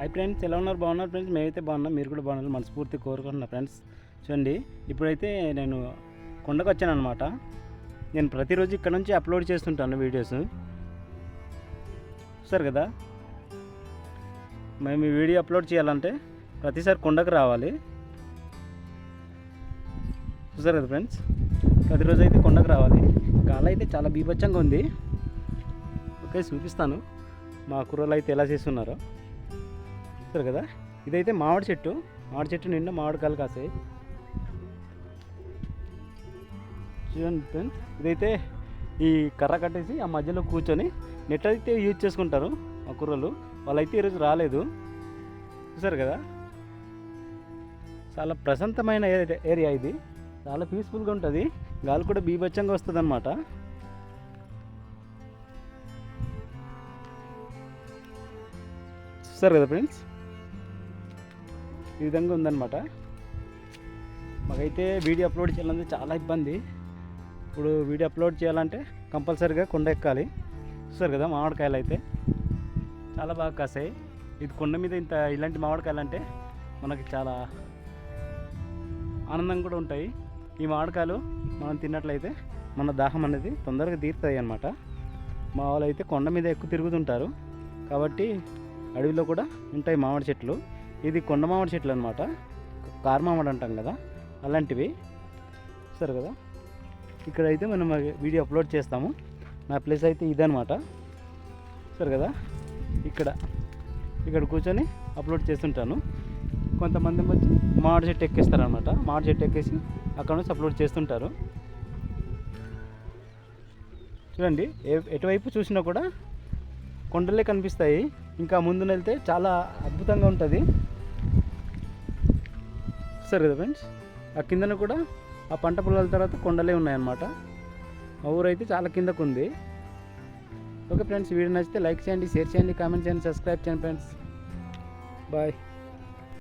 Hi friends ఎలా ఉన్నారు? బాగున్నారు ఫ్రెండ్స్? మేమైతే బాగున్నాం. మీరు కూడా బాగున్నారు. మనస్ఫూర్తి కోరుకుంటున్నా ఫ్రెండ్స్. చూడండి ఇప్పుడైతే నేను కొండకు వచ్చాను అనమాట నేను ప్రతిరోజు ఇక్కడ నుంచి అప్లోడ్ చేస్తుంటాను వీడియోస్. చూస్తారు కదా? మేము ఈ వీడియో అప్లోడ్ చేయాలంటే ప్రతిసారి కొండకు రావాలి. చూసారు కదా ఫ్రెండ్స్? ప్రతిరోజు అయితే కొండకు రావాలి. గాలి అయితే చాలా బీభత్సంగా ఉంది. ఓకే చూపిస్తాను. మా కుర్రలు అయితే ఎలా చేస్తున్నారో. చూస్తారు కదా? ఇదైతే మామిడి చెట్టు. మామిడి చెట్టు నిండా మామిడికాయలు కాసాయి. చూడండి ఫ్రెండ్స్ ఇదైతే ఈ కర్ర కట్టేసి ఆ మధ్యలో కూర్చొని నెట్ అయితే యూజ్ చేసుకుంటారు ఆ కుర్రలు వాళ్ళైతే ఈరోజు రాలేదు. చూసారు కదా? చాలా ప్రశాంతమైన ఏరియా- ఏరియా ఇది. చాలా పీస్ఫుల్గా ఉంటుంది. గాలి కూడా బీభత్సంగా వస్తుంది అనమాట చూస్తారు కదా ఫ్రెండ్స్? ఈ విధంగా ఉందన్నమాట. మాకైతే వీడియో అప్లోడ్ చేయాలంటే చాలా ఇబ్బంది. ఇప్పుడు వీడియో అప్లోడ్ చేయాలంటే కంపల్సరీగా కొండ ఎక్కాలి. చూస్తారు కదా మామిడికాయలు అయితే. చాలా బాగా కాసాయి. ఇది కొండ మీద ఇంత ఇలాంటి మామిడికాయలు అంటే మనకి చాలా ఆనందంగా కూడా ఉంటాయి. ఈ మామిడికాయలు మనం తిన్నట్లయితే మన దాహం అనేది తొందరగా తీరుతాయి అన్నమాట. మా వాళ్ళు అయితే కొండ మీద ఎక్కువ తిరుగుతుంటారు. కాబట్టి అడవిలో కూడా ఉంటాయి మామిడి చెట్లు. ఇది కొండ మామిడి చెట్లు అనమాట కారమామిడి అంటాం కదా అలాంటివి. సరే కదా? ఇక్కడైతే మనం వీడియో అప్లోడ్ చేస్తాము. నా ప్లేస్ అయితే ఇదనమాట సరే కదా? ఇక్కడ ఇక్కడ కూర్చొని అప్లోడ్ చేస్తుంటాను. కొంతమంది వచ్చి మామిడి చెట్టు ఎక్కేస్తారనమాట మామిడి చెట్టు ఎక్కేసి అక్కడ నుంచి అప్లోడ్ చేస్తుంటారు. చూడండి ఎటువైపు చూసినా కూడా కొండలే కనిపిస్తాయి. ఇంకా ముందున వెళ్తే చాలా అద్భుతంగా ఉంటుంది. సరే కదా ఫ్రెండ్స్? ఆ కిందన కూడా ఆ పంట పొలాల తర్వాత కొండలే ఉన్నాయన్నమాట. మా ఊరైతే చాలా కిందకు ఉంది ఓకే ఫ్రెండ్స్ వీడియో నచ్చితే లైక్ చేయండి షేర్ చేయండి కామెంట్ చేయండి సబ్స్క్రైబ్ చేయండి ఫ్రెండ్స్. బాయ్.